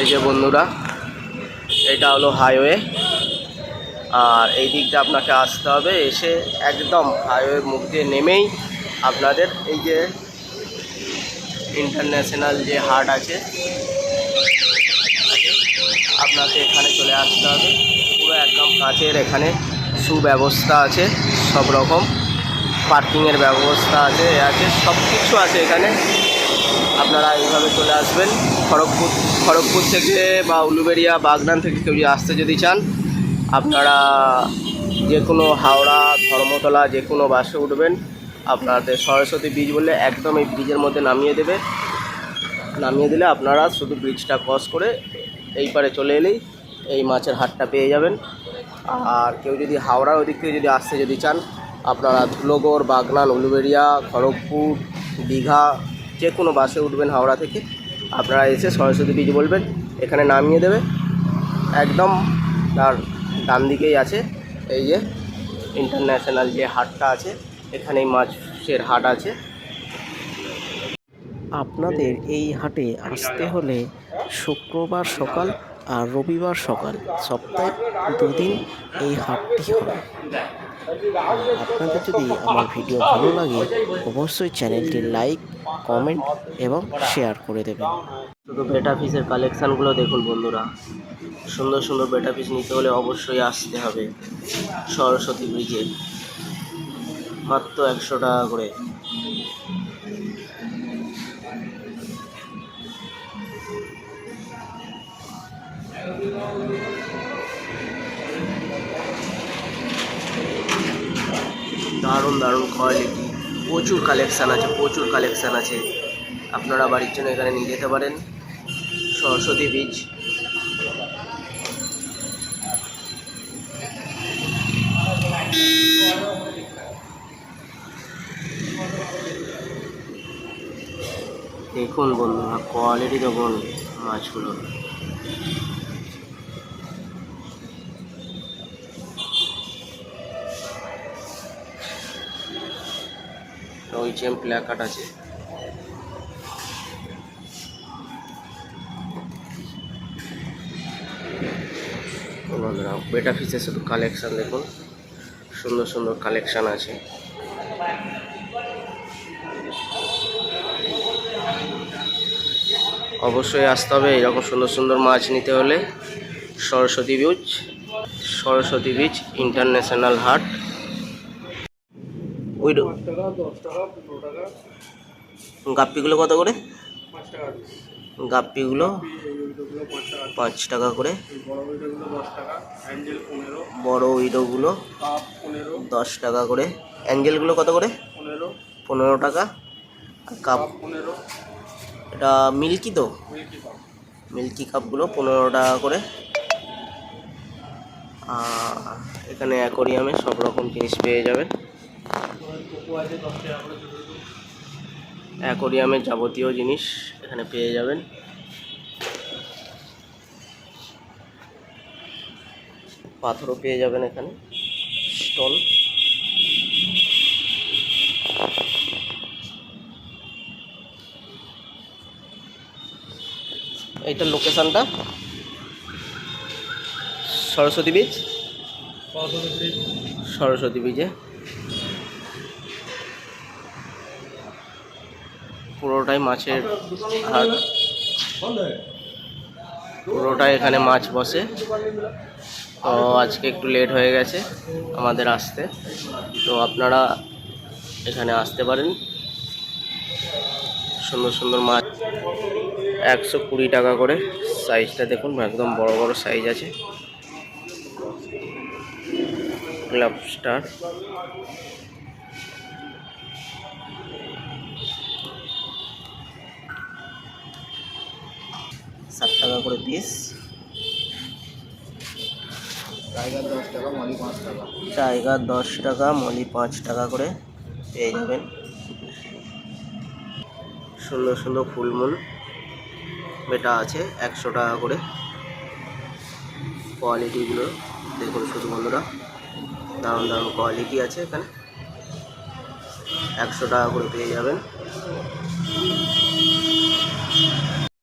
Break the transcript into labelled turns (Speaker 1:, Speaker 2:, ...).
Speaker 1: এই যে বন্ধুরা, এটা হলো হাইওয়ে আর এই দিকটা আপনাকে আসতে হবে, এসে একদম হাইওয়ে মুখ দিয়ে নেমেই আপনাদের এই যে ইন্টারন্যাশনাল যে হাট আছে, আপনাকে এখানে চলে আসতে হবে। পুরো একদম কাঁচের এখানে সুব্যবস্থা আছে, সব রকম। পার্কিংয়ের ব্যবস্থা আছে আছে সব কিছু আছে এখানে। আপনারা এইভাবে চলে আসবেন। খড়গপুর খড়গপুর থেকে বা উলুবেড়িয়া, বাগনান থেকে কেউ যদি আসতে যদি চান, আপনারা যে কোনো হাওড়া, ধর্মতলা যে কোনো বাসে উঠবেন। আপনাদের সরস্বতী ব্রিজ বললে একদম এই ব্রিজের মধ্যে নামিয়ে দেবে। নামিয়ে দিলে আপনারা শুধু ব্রিজটা ক্রস করে এই পারে চলে এলেই এই মাছের হাটটা পেয়ে যাবেন। আর কেউ যদি হাওড়ার ওদিক থেকে যদি আসতে যদি চান, আপনারা ধুলোগড়, বাগনান, উলুবেড়িয়া, খড়গপুর, দীঘা যে কোনো বাসে উঠবেন হাওড়া থেকে। আপনারা এসে সরস্বতী বীজ বলবেন, এখানে নামিয়ে দেবে। একদম তার ডান দিকেই আছে এই যে ইন্টারন্যাশনাল যে হাটটা আছে, এখানেই মাছের হাট আছে।
Speaker 2: আপনাদের এই হাটে আসতে হলে শুক্রবার সকাল আর রবিবার সকাল সপ্তাহে দুদিন এই হাটটি হয়। আপনাদের যদি আমার ভিডিও ভালো লাগে, অবশ্যই চ্যানেলটি লাইক, কমেন্ট এবং শেয়ার করে দেবেন।
Speaker 1: শুধু বেটা পিসের কালেকশানগুলো দেখুন বন্ধুরা। সুন্দর সুন্দর বেটা পিস নিতে হলে অবশ্যই আসতে হবে সরস্বতী ব্রিজে মাত্র একশো টাকা করে। দারুণ দারুণ কোয়ালিটি প্রচুর কালেকশান আছে, প্রচুর কালেকশান আছে। আপনারা বাড়ির জন্য এখানে নিয়ে যেতে পারেন। সরস্বতী বীজ দেখুন বন্ধুরা কোয়ালিটি দেখুন মাছগুলো। ওই চেম প্ল্যাকার্ড আছে। বেটা ফিসের কালেকশান দেখুন। সুন্দর সুন্দর কালেকশান আছে। অবশ্যই আসতে হবে এরকম সুন্দর সুন্দর মাছ নিতে হলে। সরস্বতী বীজ সরস্বতী বীজ ইন্টারন্যাশনাল হাট ওই গাপ্পিগুলো কত করে? গাপ্পিগুলো পাঁচ টাকা করে। বড় উইডোগুলো দশ টাকা করে। অ্যাঞ্জেলগুলো কত করে? পনেরো টাকা। কাপ? এটা মিল্কি তো? মিল্কি কাপগুলো পনেরো টাকা করে। এখানে অ্যাকোরিয়ামে সব রকম জিনিস পেয়ে যাবেন। অ্যাকোরিয়ামের যাবতীয় জিনিস এখানে পেয়ে যাবেন। পাথরও পেয়ে যাবেন এখানে স্টোন এইটার লোকেশনটা? সরস্বতী বীজ সরস্বতী বীজে পুরোটাই মাছের হাট পুরোটাই এখানে মাছ বসে। তো আজকে একটু লেট হয়ে গেছে আমাদের আসতে। তো আপনারা এখানে আসতে পারেন। সুন্দর সুন্দর মাছ। একশো কুড়ি টাকা করে সাইজটা দেখুন একদম বড় বড় সাইজ আছে। ক্লাব স্টার ষাট টাকা করে পিস
Speaker 3: টাইগার দশ টাকা মালি পাঁচ টাকা।
Speaker 1: টাইগার দশ টাকা মলি পাঁচ টাকা করে পেয়ে যাবেন। সুন্দর সুন্দর ফুলমুল বেটা আছে একশো টাকা করে। কোয়ালিটিগুলো দেখুন শুধু বন্ধুরা দারুণ দারুণ কোয়ালিটি আছে এখানে। একশো টাকা করে পেয়ে যাবেন।